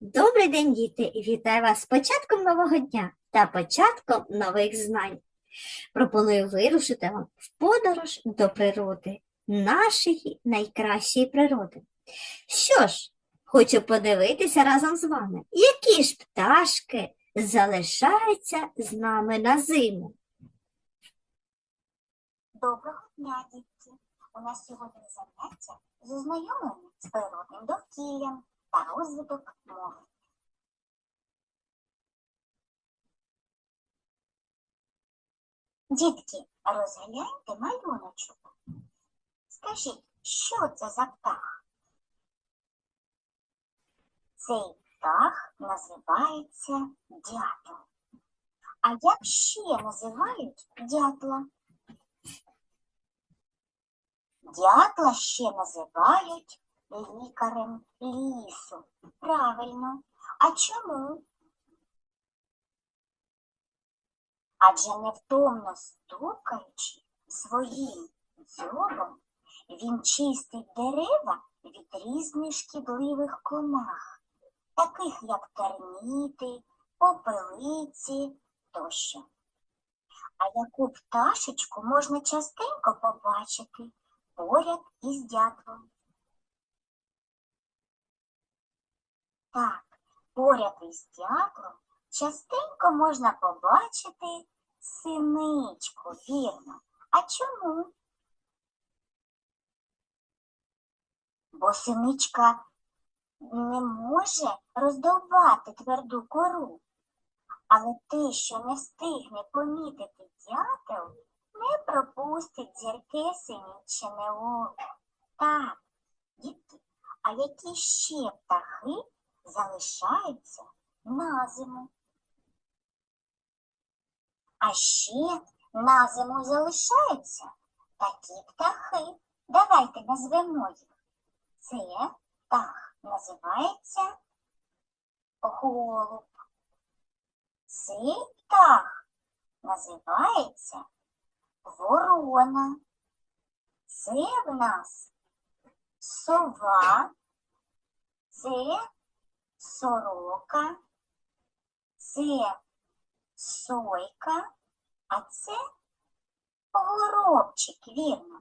Добрий день, діти! Вітаю вас з початком нового дня та початком нових знань. Пропоную вирушити вам в подорож до природи, нашої найкращої природи. Що ж, хочу подивитися разом з вами, які ж пташки залишаються з нами на зиму. Доброго дня, дітки! У нас сьогодні заняття з ознайомленням з природним довкіллям та розвиток мови. Дітки, розгляньте малюночок. Скажіть, що це за птах? Цей птах називається дятел. А як ще називають дятла? Дятла ще називають лікарем лісу. Правильно. А чому? Адже невтомно стукаючи своїм дзьобом, він чистить дерева від різних шкідливих комах, таких як терміти, попелиці тощо. А яку пташечку можна частенько побачити поряд із дятлом? Так, поряд із дятлом частенько можна побачити синичку, вірно. А чому? Бо синичка не може роздовбати тверду кору. Але те, що не встигне помітити дятел, не пропустить зірке синічне око. Так, дітки, а які ще птахи залишаються на зиму? А ще на зиму залишаються такі птахи. Давайте назвемо їх. Це птах називається голуб. Цей птах називається ворона. Це в нас сова, це сорока, це сойка, а це горобчик, вірно.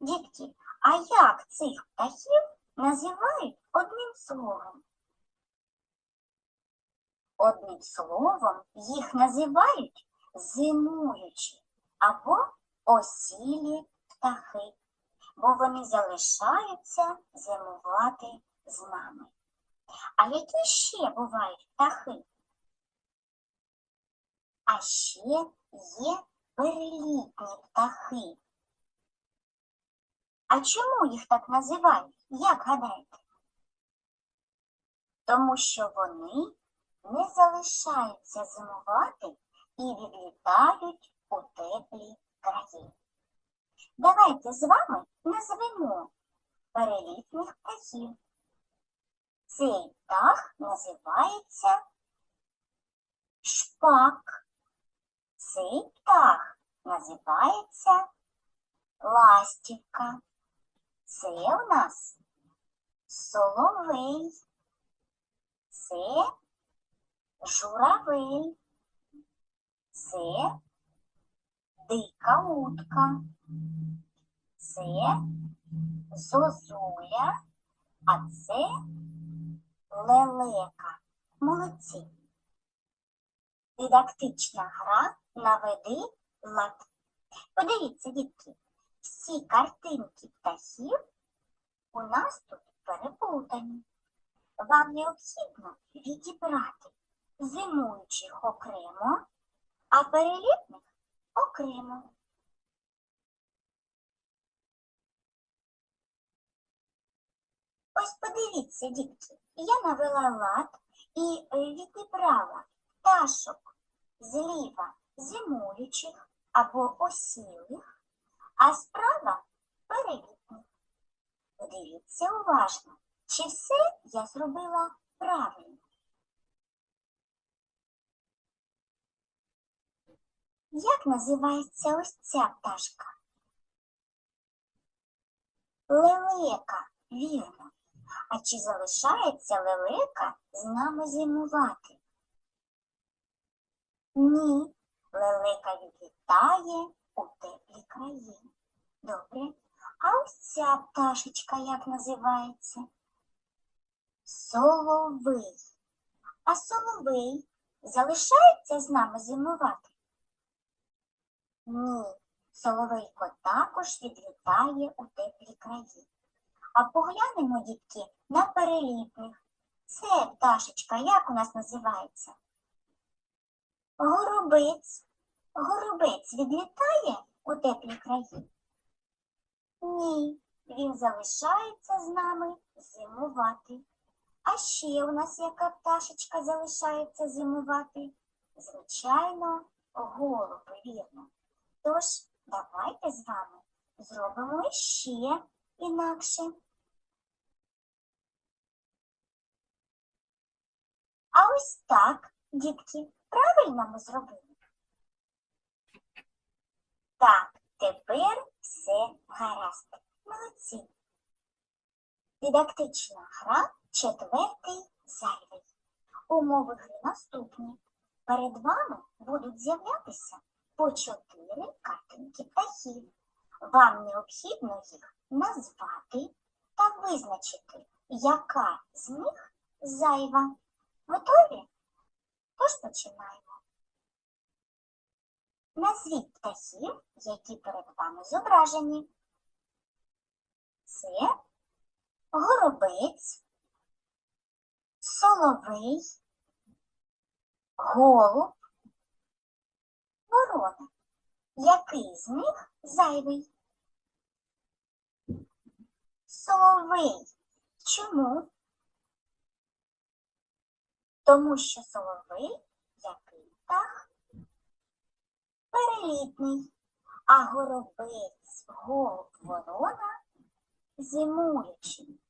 Дітки, а як цих птахів називають одним словом? Одним словом їх називають зимуючі або осілі птахи, бо вони залишаються зимувати з нами. А які ще бувають птахи? А ще є перелітні птахи. А чому їх так називають? Як гадаєте? Тому що вони не залишаються зимувати і відлітають у теплі краї. Давайте з вами назвемо перелітних птахів. Цей птах називається шпак. Цей птах називається ластівка. Це у нас соловей. Це журавель. Це дика утка. Це зозуля, а це лелека. Молодці. Дидактична гра наведи лад. Подивіться, дітки, всі картинки птахів у нас тут переплутані. Вам необхідно відібрати зимуючих окремо, а перелітних окремо. Ось подивіться, дітки, я навела лад і е, відібрала пташок зліва зимуючих або осілих, а справа перелітних. Подивіться уважно, чи все я зробила правильно. Як називається ось ця пташка? Лелека, вірно. А чи залишається лелека з нами зимувати? Ні, лелека відлітає у теплі краї. Добре. А ось ця пташечка як називається? Соловий. А соловей залишається з нами зимувати? Ні, соловейко також відлітає у теплі краї. А поглянемо, дітки, на перелітних. Це пташечка, як у нас називається? Горобець. Горобець відлітає у теплі краї? Ні, він залишається з нами зимувати. А ще у нас яка пташечка залишається зимувати? Звичайно, голуби, вірно. Тож, давайте з вами зробимо ще інакше. А ось так, дітки, правильно ми зробили. Так, тепер все гаразд. Молодці. Дидактична гра четвертий зайвий. Умови гри наступні. Перед вами будуть з'являтися по чотири картинки птахів. Вам необхідно їх назвати та визначити, яка з них зайва. Готові? Тож починаємо. Назвіть птахів, які перед вами зображені. Це горобець, соловей, голуб, ворона. Який з них зайвий? Соловей. Чому? Тому що соловей який птах? Перелітний, а горобець, голуб, ворона зимуючий.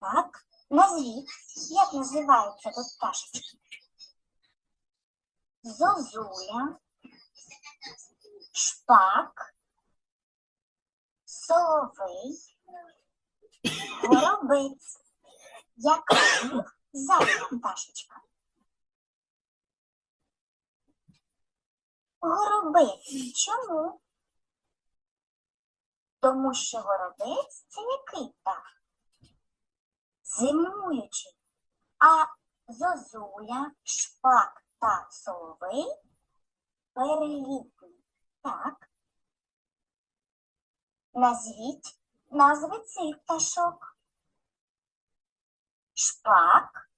Так, назвіть, як називаються тут пташечки? Зозуля, шпак, соловей, горобець. Яка з них пташечка? Горобець. Чому? Тому що горобець це який птах? Зимуючий. А зозуля, шпак та соловей перелітні. Так. Назвіть назви цих пташок. Шпак,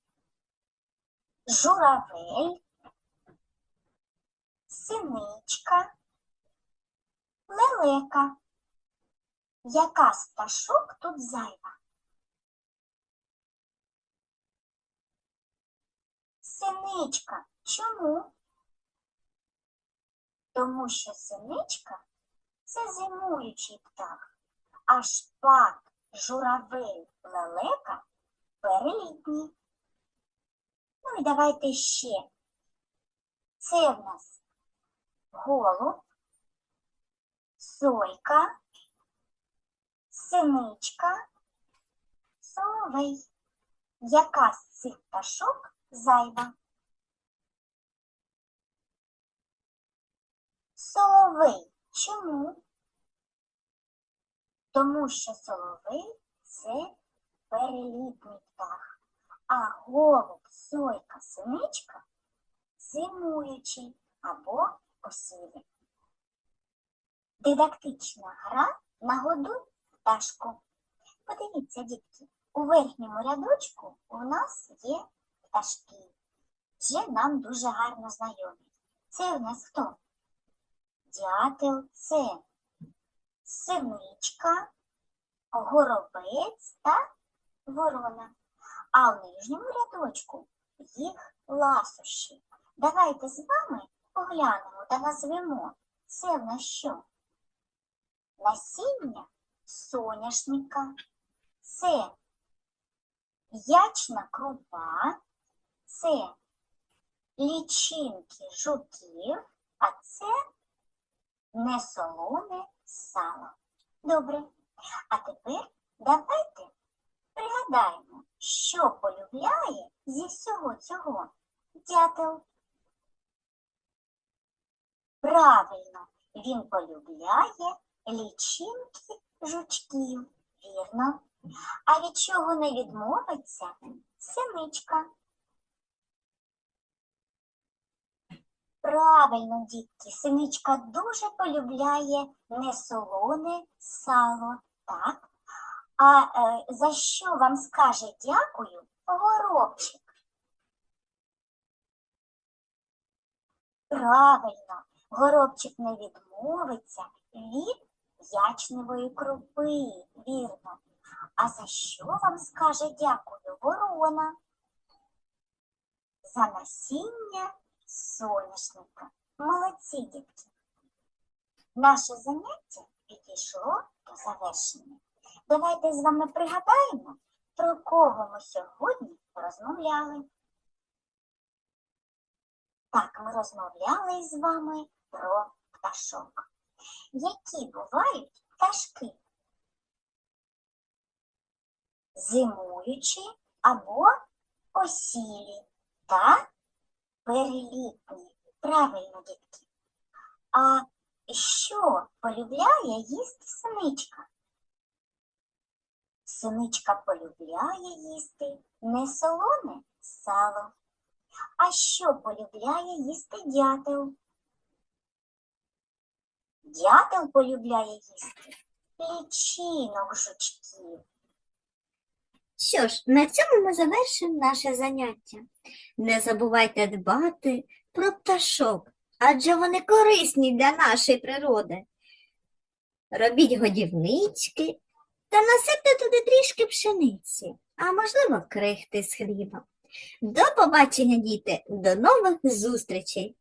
журавель, синичка, лелека. Яка з пташок тут зайва? Синичка. Чому? Тому що синичка це зимуючий птах, а шпак, журавель, лелека перелітні. Ну і давайте ще. Це в нас голуб, сойка, синичка, соловей. Яка з цих пташок зайва? Соловей. Чому? Тому що соловей це перелітний птах, а голуб, сойка, синичка зимуючий або осілі. Дидактична гра нагодуй пташку. Подивіться, дітки, у верхньому рядочку у нас є пташки. Вже нам дуже гарно знайомі. Це у нас хто? Дятел, це синичка, горобець та ворона. А в нижньому рядочку їх ласощі. Давайте з вами поглянемо та назвемо. Це в нас що? Насіння соняшника. Це ячна крупа, це лічинки жуків, а це несолоне сало. Добре. А тепер давайте пригадаємо, що полюбляє зі всього цього дятел. Правильно, він полюбляє лічинки жучків, вірно. А від чого не відмовиться синичка? Правильно, дітки, синичка дуже полюбляє несолоне сало, так? А е, за що вам скаже дякую горобчик? Правильно, горобчик не відмовиться від ячневої крупи, вірно. А за що вам скаже дякую ворона? За насіння соняшника. Молодці, дітки. Наше заняття підійшло до завершення. Давайте з вами пригадаємо, про кого ми сьогодні розмовляли. Так, ми розмовляли з вами про пташок. Які бувають пташки? Зимуючі або осілі та перелітні. Правильно, дітки. А що полюбляє їсти синичка? Синичка полюбляє їсти не солоне сало. А що полюбляє їсти дятел? Дятел полюбляє їсти лічинок жучків. Що ж, на цьому ми завершимо наше заняття. Не забувайте дбати про пташок, адже вони корисні для нашої природи. Робіть годівнички та насипте туди трішки пшениці, а можливо, крихти з хліба. До побачення, діти, до нових зустрічей!